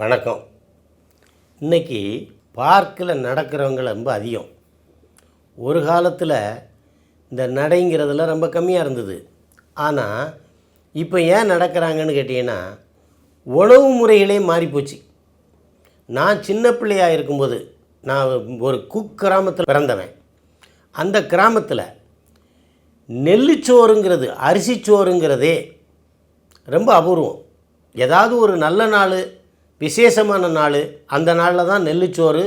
வணக்கம். இன்னைக்கு பார்க்கில் நடக்கிறவங்க ரொம்ப அதிகம். ஒரு காலத்தில் இந்த நடைங்கிறதுல ரொம்ப கம்மியாக இருந்தது. ஆனால் இப்போ ஏன் நடக்கிறாங்கன்னு கேட்டிங்கன்னா உணவு முறைகளே மாறிப்போச்சு. நான் சின்ன பிள்ளையாக இருக்கும்போது நான் ஒரு குக் கிராமத்தில் பிறந்தவன். அந்த கிராமத்தில் நெல்லுச்சோறுங்கிறது அரிசிச்சோறுங்கிறதே ரொம்ப அபூர்வம். ஏதாவது ஒரு நல்ல நாள் விசேஷமான நாள். அந்த நாளில் தான் நெல்லுச்சோறு.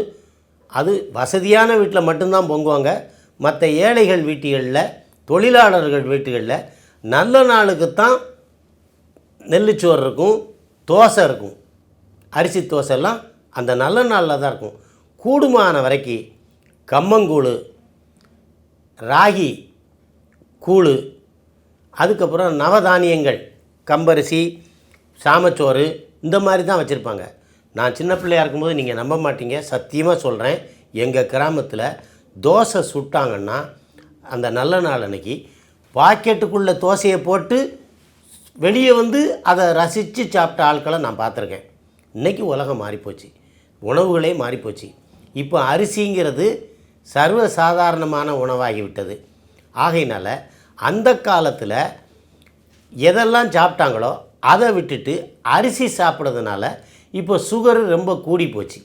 அது வசதியான வீட்டில் மட்டும்தான் பொங்குவாங்க. மற்ற ஏழைகள் வீட்டுகளில் தொழிலாளர்கள் வீட்டுகளில் நல்ல நாளுக்கு தான் நெல்லுச்சோறு இருக்கும் தோசை இருக்கும். அரிசி தோசைலாம் அந்த நல்ல நாளில் தான் இருக்கும். கூடுமான வரைக்கும் கம்மங்கூழ் ராகி கூழ் அதுக்கப்புறம் நவதானியங்கள் கம்பரிசி சாமச்சோறு இந்த மாதிரி தான் வச்சுருப்பாங்க. நான் சின்ன பிள்ளையா இருக்கும்போது நீங்கள் நம்ப மாட்டீங்க. சத்தியமாக சொல்கிறேன் எங்கள் கிராமத்தில் தோசை சுட்டாங்கன்னா அந்த நல்ல நாள் அன்னைக்கு பாக்கெட்டுக்குள்ளே தோசையை போட்டு வெளியே வந்து அதை ரசித்து சாப்பிட்ட ஆட்களை நான் பார்த்துருக்கேன். இன்றைக்கி உலகம் மாறிப்போச்சு. உணவுகளே மாறிப்போச்சு. இப்போ அரிசிங்கிறது சர்வ சாதாரணமான உணவாகிவிட்டது. ஆகையினால் அந்த காலத்தில் எதெல்லாம் சாப்பிட்டாங்களோ அதை விட்டுட்டு அரிசி சாப்பிட்றதுனால இப்போ சுகர் ரொம்ப கூடி போச்சு.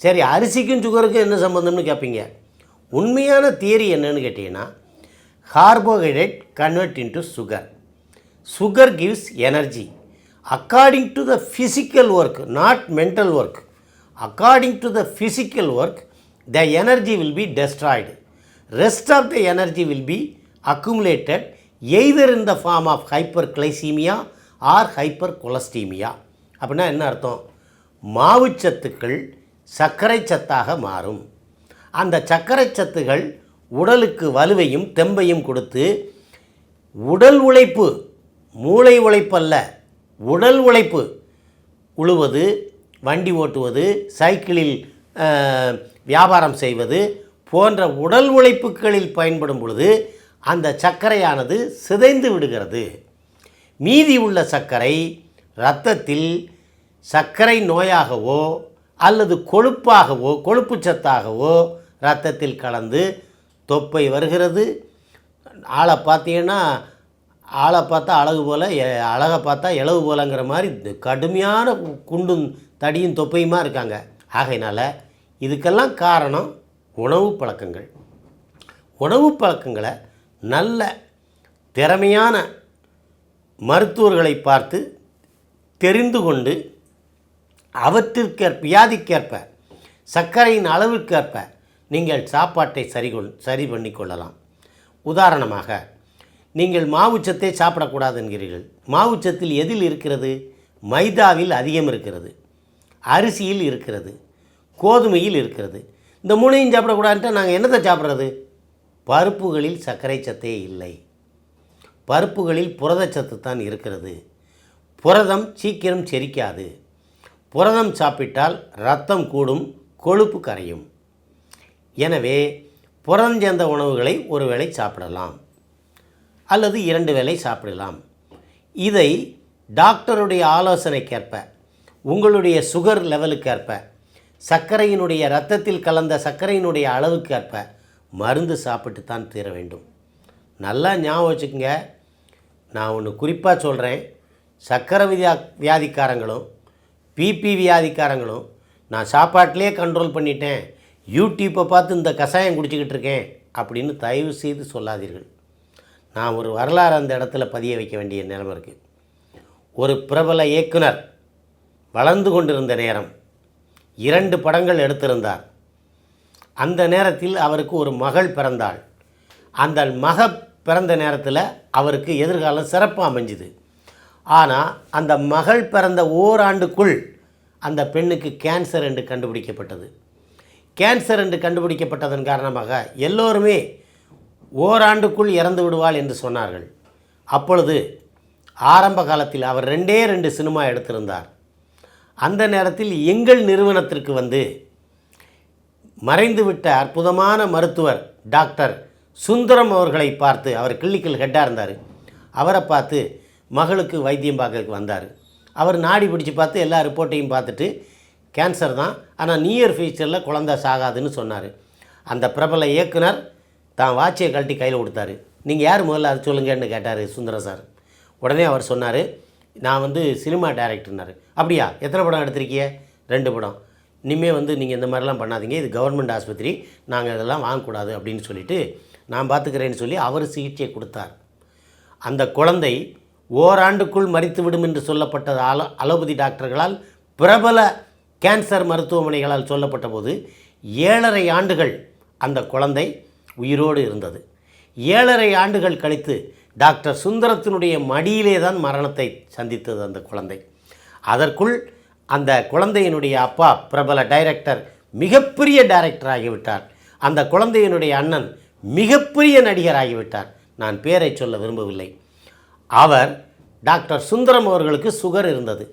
சரி அரிசிக்கும் சுகருக்கும் என்ன சம்மந்தம்னு கேட்பீங்க உண்மையான தியரி என்னன்னு கேட்டிங்கன்னா carbohydrate convert into sugar sugar gives energy according to the physical work not mental work according to the physical work the energy will be destroyed rest of the energy will be accumulated either in the form of hyper glycemia or hyper cholesteremia அப்படின்னா என்ன அர்த்தம்? மாவுச்சத்துக்கள் சர்க்கரை சத்தாக மாறும். அந்த சர்க்கரை சத்துகள் உடலுக்கு வலுவையும் தெம்பையும் கொடுத்து உடல் உழைப்பு மூளை உழைப்பல்ல உடல் உழைப்பு உழுவது வண்டி ஓட்டுவது சைக்கிளில் வியாபாரம் செய்வது போன்ற உடல் உழைப்புகளில் பயன்படும் பொழுது அந்த சர்க்கரையானது சிதைந்து விடுகிறது. மீதி உள்ள சர்க்கரை இரத்தத்தில் சர்க்கரை நோயாகவோ அல்லது கொழுப்பாகவோ கொழுப்பு சத்தாகவோ இரத்தத்தில் கலந்து தொப்பை வருகிறது. ஆளை பார்த்தீங்கன்னா ஆளை பார்த்தா அழகு போல் அழகை பார்த்தா இளவு போலங்கிற மாதிரி கடுமையான குண்டும் தடியும் தொப்பையுமா இருக்காங்க. ஆகையினால் இதுக்கெல்லாம் காரணம் உணவு பழக்கங்கள். உணவு பழக்கங்களை நல்ல திறமையான மருத்துவர்களை பார்த்து தெரிந்து கொண்டு அவற்றிற்கேற்ப வியாதிக்கேற்ப சர்க்கரையின் அளவிற்கேற்ப நீங்கள் சாப்பாட்டை சரி கொள் சரி பண்ணி கொள்ளலாம். உதாரணமாக நீங்கள் மாவுச்சத்தை சாப்பிடக்கூடாது என்கிறீர்கள். மாவுச்சத்தில் எதில் இருக்கிறது? மைதாவில் அதிகம் இருக்கிறது. அரிசியில் இருக்கிறது. கோதுமையில் இருக்கிறது. இந்த மூணையும் சாப்பிடக்கூடாதுன்ட்டு நாங்கள் என்னத்தை சாப்பிட்றது? பருப்புகளில் சர்க்கரை சத்தே இல்லை. பருப்புகளில் புரதச்சத்து தான் இருக்கிறது. புரதம் சீக்கிரம் செரிக்காது. புரதம் சாப்பிட்டால் ரத்தம் கூடும் கொழுப்பு கரையும். எனவே புரதம் சேர்ந்த உணவுகளை ஒரு வேளை சாப்பிடலாம் அல்லது இரண்டு வேளை சாப்பிடலாம். இதை டாக்டருடைய ஆலோசனைக்கேற்ப உங்களுடைய சுகர் லெவலுக்கேற்ப சர்க்கரையினுடைய இரத்தத்தில் கலந்த சர்க்கரையினுடைய அளவுக்கேற்ப மருந்து சாப்பிட்டு தான் தீர வேண்டும். நல்லா ஞாபகம் வச்சுக்கோங்க. நான் ஒன்று குறிப்பாக சொல்கிறேன் சக்கரை வியா வியாதிக்காரங்களும் பிபி வியாதிக்காரங்களும் நான் சாப்பாட்டிலே கண்ட்ரோல் பண்ணிட்டேன். யூடியூப்பை பார்த்து இந்த கஷாயம் குடிச்சிக்கிட்டு இருக்கேன் அப்படின்னு தயவு செய்து சொல்லாதீர்கள். நான் ஒரு வரலாறு அந்த இடத்துல பதிய வைக்க வேண்டிய நிலைமை இருக்குது ஒரு பிரபல இயக்குனர் வளர்ந்து கொண்டிருந்த நேரம். இரண்டு படங்கள் எடுத்திருந்தார். அந்த நேரத்தில் அவருக்கு ஒரு மகள் பிறந்தாள். அந்த மக பிறந்த நேரத்தில் அவருக்கு எதிர்காலம் சிறப்பு அமைஞ்சுது. ஆனால் அந்த மகள் பிறந்த ஓராண்டுக்குள் அந்த பெண்ணுக்கு கேன்சர் என்று கண்டுபிடிக்கப்பட்டது. கேன்சர் என்று கண்டுபிடிக்கப்பட்டதன் காரணமாக எல்லோருமே ஓராண்டுக்குள் இறந்து விடுவாள் என்று சொன்னார்கள். அப்பொழுது ஆரம்ப காலத்தில் அவர் ரெண்டே ரெண்டு சினிமா எடுத்திருந்தார். அந்த நேரத்தில் எங்கள் நிறுவனத்திற்கு வந்து மறைந்துவிட்ட அற்புதமான மருத்துவர் டாக்டர் சுந்தரம் அவர்களை பார்த்து அவர் கிளினிக்கல் ஹெட்டாக இருந்தார். அவரை பார்த்து மகளுக்கு வைத்தியம் பார்க்கறதுக்கு வந்தார். அவர் நாடி பிடிச்சு பார்த்து எல்லா ரிப்போர்ட்டையும் பார்த்துட்டு கேன்சர் தான். ஆனால் நியர் ஃபியூச்சரில் குழந்த சாகாதுன்னு சொன்னார். அந்த பிரபல இயக்குனர் தான் வாட்சியை கழட்டி கையில் கொடுத்தாரு. நீங்கள் யார் முதல்ல அது சொல்லுங்கன்னு கேட்டார் சுந்தரம் சார். உடனே அவர் சொன்னார் நான் வந்து சினிமா டைரக்டர்னார். அப்படியா? எத்தனை படம் எடுத்திருக்கிய ரெண்டு படம். இனிமேல் வந்து நீங்கள் இந்த மாதிரிலாம் பண்ணாதீங்க. இது கவர்மெண்ட் ஆஸ்பத்திரி. நாங்கள் இதெல்லாம் வாங்கக்கூடாது. அப்படின்னு சொல்லிவிட்டு நான் பார்த்துக்கிறேன்னு சொல்லி அவர் சிகிச்சை கொடுத்தார். அந்த குழந்தை ஓராண்டுக்குள் மறித்துவிடும் என்று சொல்லப்பட்ட அலோ அலோபதி டாக்டர்களால் பிரபல கேன்சர் மருத்துவமனைகளால் சொல்லப்பட்ட போது ஏழரை ஆண்டுகள் அந்த குழந்தை உயிரோடு இருந்தது. ஏழரை ஆண்டுகள் கழித்து டாக்டர் சுந்தரத்தினுடைய மடியிலே தான் மரணத்தை சந்தித்தது அந்த குழந்தை. அதற்குள் அந்த குழந்தையினுடைய அப்பா பிரபல டைரக்டர் மிகப்பெரிய டைரக்டர் ஆகிவிட்டார் அந்த குழந்தையினுடைய அண்ணன் மிகப்பெரிய நடிகராகிவிட்டார். நான் பேரை சொல்ல விரும்பவில்லை. அவர் டாக்டர் சுந்தரம் அவர்களுக்கு சுகர் இருந்தது.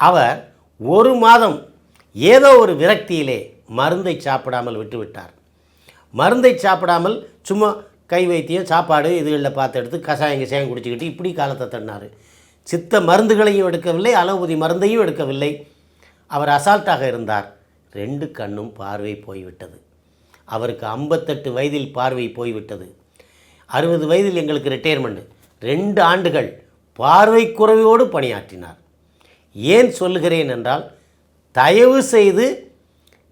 அவர் ஒரு மாதம் ஏதோ ஒரு விரக்தியிலே மருந்தை சாப்பிடாமல் விட்டுவிட்டார். மருந்தை சாப்பிடாமல் சும்மா கை வைத்தியம் சாப்பாடு இதுகளில் பார்த்து எடுத்து கஷாயம் கஷாயம் குடிச்சிக்கிட்டு இப்படி காலத்தை தன்னார் சித்த மருந்துகளையும் எடுக்கவில்லை அலோபதி மருந்தையும் எடுக்கவில்லை. அவர் அசால்ட்டாக இருந்தார். ரெண்டு கண்ணும் பார்வை போய்விட்டது. அவருக்கு ஐம்பத்தெட்டு வயதில் பார்வை போய்விட்டது. அறுபது வயதில் எங்களுக்கு ரிட்டையர்மெண்ட் ரெண்டு ஆண்டுகள் பார்வை குறைவோடு பணியாற்றினார். ஏன் சொல்லுகிறேன் என்றால் தயவு செய்து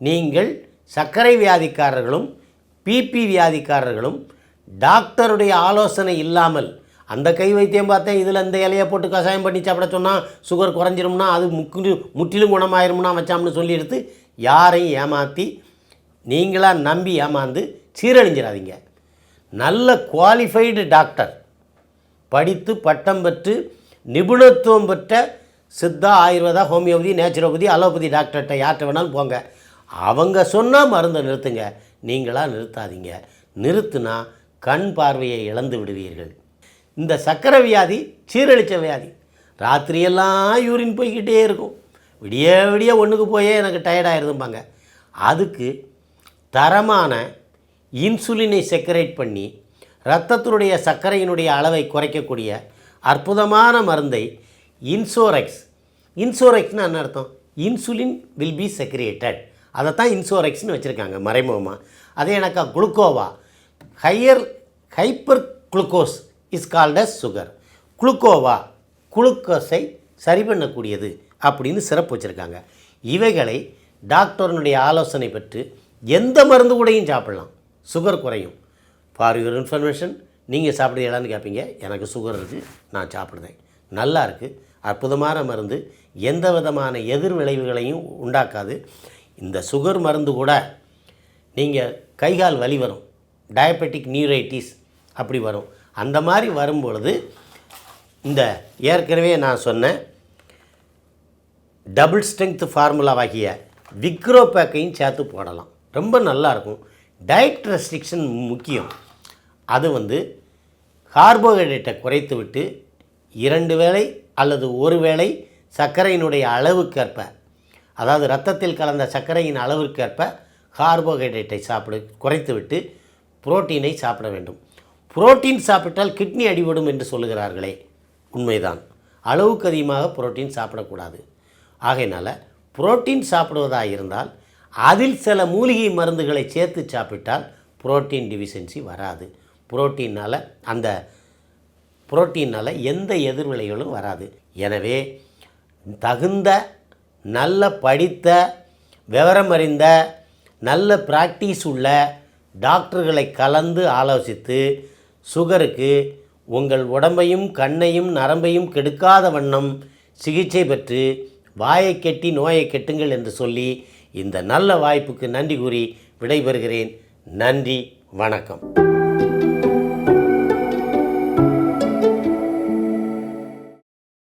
நீங்கள் சர்க்கரை வியாதிக்காரர்களும் பிபி வியாதிக்காரர்களும் டாக்டருடைய ஆலோசனை இல்லாமல் அந்த கை வைத்தியம் பார்த்தேன் இதில் இந்த இலையை போட்டு கஷாயம் பண்ணி சாப்பிட சொன்னால் சுகர் குறைஞ்சிரும்னா அது முக்கு முற்றிலும் குணமாயிரும்னா வச்சாம்னு சொல்லி எடுத்து யாரையும் ஏமாற்றி நீங்களாக நம்பி ஏமாந்து சீரழிஞ்சிடாதீங்க நல்ல குவாலிஃபைடு டாக்டர் படித்து பட்டம் பெற்று நிபுணத்துவம் பெற்ற Siddha Ayurveda homeopathy naturopathy allopathy டாக்டர்கிட்ட யார்கிட்ட வேணாலும் போங்க. அவங்க சொன்னால் மருந்தை நிறுத்துங்க. நீங்களாக நிறுத்தாதீங்க. நிறுத்துனா கண் பார்வையை இழந்து விடுவீர்கள். இந்த சக்கரை வியாதி சீரழித்த வியாதி. ராத்திரியெல்லாம் யூரின் போய்கிட்டே இருக்கும். விடிய விடிய ஒன்றுக்கு போயே எனக்கு டயர்டாயிருதும்பாங்க அதுக்கு தரமான இன்சுலினை செக்கரேட் பண்ணி இரத்தத்தினுடைய சர்க்கரையினுடைய அளவை குறைக்கக்கூடிய அற்புதமான மருந்தை இன்சோரெக்ஸ். இன்சோரெக்ஸ்னு என்ன அர்த்தம்? இன்சுலின் வில் பி செக்ரியேட்டட் அதை தான் இன்சோரெக்ஸ்னு வச்சுருக்காங்க மறைமுகமாக அதே எனக்கா குளுக்கோவா. Higher hyper glucose is called as sugar. குளுக்கோவா குளுக்கோஸை சரி பண்ணக்கூடியது அப்படின்னு சிறப்பு வச்சுருக்காங்க. இவைகளை டாக்டர்னுடைய ஆலோசனை பெற்று எந்த மருந்து கூடையும் சாப்பிடலாம். சுகர் குறையும். ஃபார் யுவர் இன்ஃபர்மேஷன் நீங்கள் சாப்பிடுறீங்களான்னு கேட்பீங்க எனக்கு சுகர் இருக்குது நான் சாப்பிடுவேன் நல்லா இருக்குது அற்புதமான மருந்து. எந்த விதமான எதிர் விளைவுகளையும் உண்டாக்காது. இந்த சுகர் மருந்து கூட நீங்கள் கைகால் வலி வரும். டயபெட்டிக் நியூரைட்டிஸ் அப்படி வரும். அந்த மாதிரி வரும்பொழுது இந்த ஏற்கனவே நான் சொன்ன டபுள் ஸ்ட்ரென்த் ஃபார்முலாவாகிய விக்ரோ பேக்கையும் சேர்த்து போடலாம். ரொம்ப நல்லாயிருக்கும். டயட் ரெஸ்ட்ரிக்ஷன் முக்கியம். அது வந்து கார்போஹைட்ரேட்டை குறைத்து விட்டு இரண்டு வேளை அல்லது ஒரு வேளை சர்க்கரையினுடைய அளவுக்கேற்ப அதாவது ரத்தத்தில் கலந்த சர்க்கரையின் அளவிற்கேற்ப கார்போஹைட்ரேட்டை சாப்பிடு குறைத்து விட்டு புரோட்டீனை சாப்பிட வேண்டும். புரோட்டீன் சாப்பிட்டால் கிட்னி அடிபடும் என்று சொல்லுகிறார்களே உண்மைதான். அளவுக்கு அதிகமாக புரோட்டீன் சாப்பிடக்கூடாது. ஆகையினால் புரோட்டீன் சாப்பிடுவதாக இருந்தால் அதில் சில மூலிகை மருந்துகளை சேர்த்து சாப்பிட்டால் புரோட்டீன் டிஃபிஷியன்சி வராது. புரோட்டீனால் அந்த புரோட்டீனால் எந்த எதிர்விளைகளும் வராது. எனவே தகுந்த நல்ல படித்த விவரம் அறிந்த நல்ல ப்ராக்டிஸ் உள்ள டாக்டர்களை கலந்து ஆலோசித்து சுகருக்கு உங்கள் உடம்பையும் கண்ணையும் நரம்பையும் கெடுக்காத வண்ணம் சிகிச்சை பெற்று வாயை கெட்டி நோயை கெட்டுங்கள் என்று சொல்லி இந்த நல்ல வாய்ப்புக்கு நன்றி கூறி விடைபெறுகிறேன். நன்றி வணக்கம்.